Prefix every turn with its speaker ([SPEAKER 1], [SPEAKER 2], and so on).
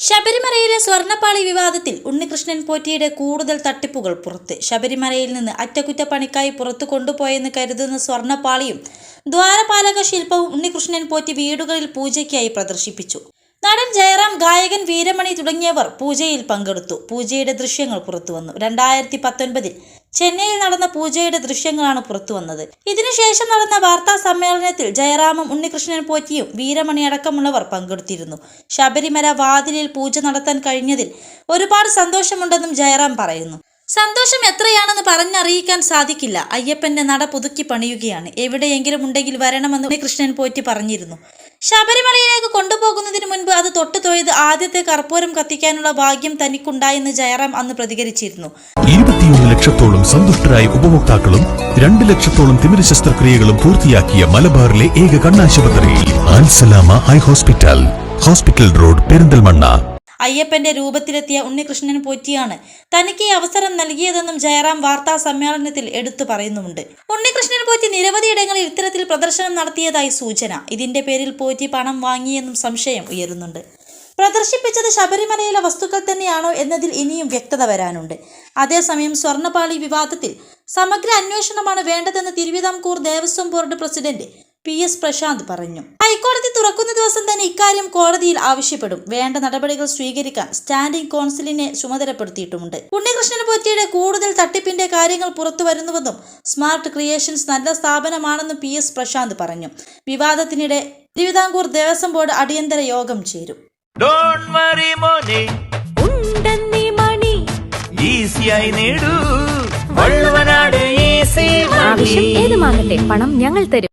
[SPEAKER 1] ശബരിമലയിലെ സ്വർണപ്പാളി വിവാദത്തിൽ ഉണ്ണികൃഷ്ണൻ പോറ്റിയുടെ കൂടുതൽ തട്ടിപ്പുകൾ പുറത്ത്. ശബരിമലയിൽ നിന്ന് അറ്റകുറ്റപ്പണിക്കായി പുറത്തു കൊണ്ടുപോയെന്ന് കരുതുന്ന സ്വർണപ്പാളിയും ദ്വാരപാലക ശില്പവും ഉണ്ണികൃഷ്ണൻ പോറ്റി വീടുകളിൽ പൂജയ്ക്കായി പ്രദർശിപ്പിച്ചു. നടൻ ജയറാം ഗായകൻ വീരമണി തുടങ്ങിയവർ പൂജയിൽ പങ്കെടുത്തു. പൂജയുടെ ദൃശ്യങ്ങൾ പുറത്തുവന്നു. രണ്ടായിരത്തി പത്തൊൻപതിൽ ചെന്നൈയിൽ നടന്ന പൂജയുടെ ദൃശ്യങ്ങളാണ് പുറത്തു വന്നത്. ഇതിനുശേഷം നടന്ന വാർത്താ സമ്മേളനത്തിൽ ജയറാമും ഉണ്ണികൃഷ്ണൻ പോറ്റിയും വീരമണി അടക്കമുള്ളവർ പങ്കെടുത്തിരുന്നു. ശബരിമല വാതിലിൽ പൂജ നടത്താൻ കഴിഞ്ഞതിൽ ഒരുപാട് സന്തോഷമുണ്ടെന്നും ജയറാം പറയുന്നു. സന്തോഷം എത്രയാണെന്ന് പറഞ്ഞറിയിക്കാൻ സാധിക്കില്ല. അയ്യപ്പന്റെ നട പുതുക്കി പണിയുകയാണ്. എവിടെയെങ്കിലും ഉണ്ടെങ്കിൽ വരണമെന്ന് ഉണ്ണികൃഷ്ണൻ പോറ്റി പറഞ്ഞിരുന്നു. ശബരിമലയിലേക്ക് കൊണ്ടുപോകുന്നതിന് മുൻപ് അത് തൊട്ടു തൊഴുത് ആദ്യത്തെ കർപ്പൂരം കത്തിക്കാനുള്ള ഭാഗ്യം തനിക്കുണ്ടായെന്ന് ജയറാം അന്ന് പ്രതികരിച്ചിരുന്നു.
[SPEAKER 2] ഇരുപത്തിയൊന്ന് ലക്ഷത്തോളം സന്തുഷ്ടരായ ഉപഭോക്താക്കളും രണ്ട് ലക്ഷത്തോളം തിമിര ശസ്ത്രക്രിയകളും പൂർത്തിയാക്കിയ മലബാറിലെ ഏക കണ്ണാശുപത്രി ഹോസ്പിറ്റൽ. Hospital road Perinthalmanna.
[SPEAKER 1] അയ്യപ്പന്റെ രൂപത്തിലെത്തിയ ഉണ്ണികൃഷ്ണൻ പോറ്റിയാണ് തനിക്ക് ഈ അവസരം നൽകിയതെന്നും ജയറാം വാർത്താ സമ്മേളനത്തിൽ എടുത്തു പറയുന്നുമുണ്ട്. ഉണ്ണികൃഷ്ണൻ പോറ്റി നിരവധിയിടങ്ങളിൽ ഇത്തരത്തിൽ പ്രദർശനം നടത്തിയതായി സൂചന. ഇതിന്റെ പേരിൽ പോറ്റി പണം വാങ്ങിയെന്നും സംശയം ഉയരുന്നുണ്ട്. പ്രദർശിപ്പിച്ചത് ശബരിമലയിലെ വസ്തുക്കൾ തന്നെയാണോ എന്നതിൽ ഇനിയും വ്യക്തത വരാനുണ്ട്. അതേസമയം സ്വർണപാളി വിവാദത്തിൽ സമഗ്ര അന്വേഷണമാണ് വേണ്ടതെന്ന് Thiruvithamkoor Devaswom board president P S Prasanth പറഞ്ഞു. ഹൈക്കോടതി തുറക്കുന്ന ദിവസം തന്നെ ഇക്കാര്യം കോടതിയിൽ ആവശ്യപ്പെടും. വേണ്ട നടപടികൾ സ്വീകരിക്കാൻ സ്റ്റാൻഡിംഗ് കൗൺസിലിനെ ചുമതലപ്പെടുത്തിയിട്ടുമുണ്ട്. ഉണ്ണികൃഷ്ണൻ പൊറ്റിയുടെ കൂടുതൽ തട്ടിപ്പിന്റെ കാര്യങ്ങൾ പുറത്തു വരുന്നുവെന്നും സ്മാർട്ട് ക്രിയേഷൻസ് നല്ല സ്ഥാപനമാണെന്നും പി എസ് പ്രശാന്ത് പറഞ്ഞു. വിവാദത്തിനിടെ തിരുവിതാംകൂർ ദേവസ്വം ബോർഡ് അടിയന്തര യോഗം ചേരും.
[SPEAKER 3] ഡോണ്ട് വറി മോനെ.
[SPEAKER 4] ഉണ്ടെന്നീ മണി.
[SPEAKER 3] ഈസിയായി നേടൂ. വള്ളുവനാട് ഈസി
[SPEAKER 4] ആവശ്യം ഏതുമാകട്ടെ പണം ഞങ്ങൾ തരും.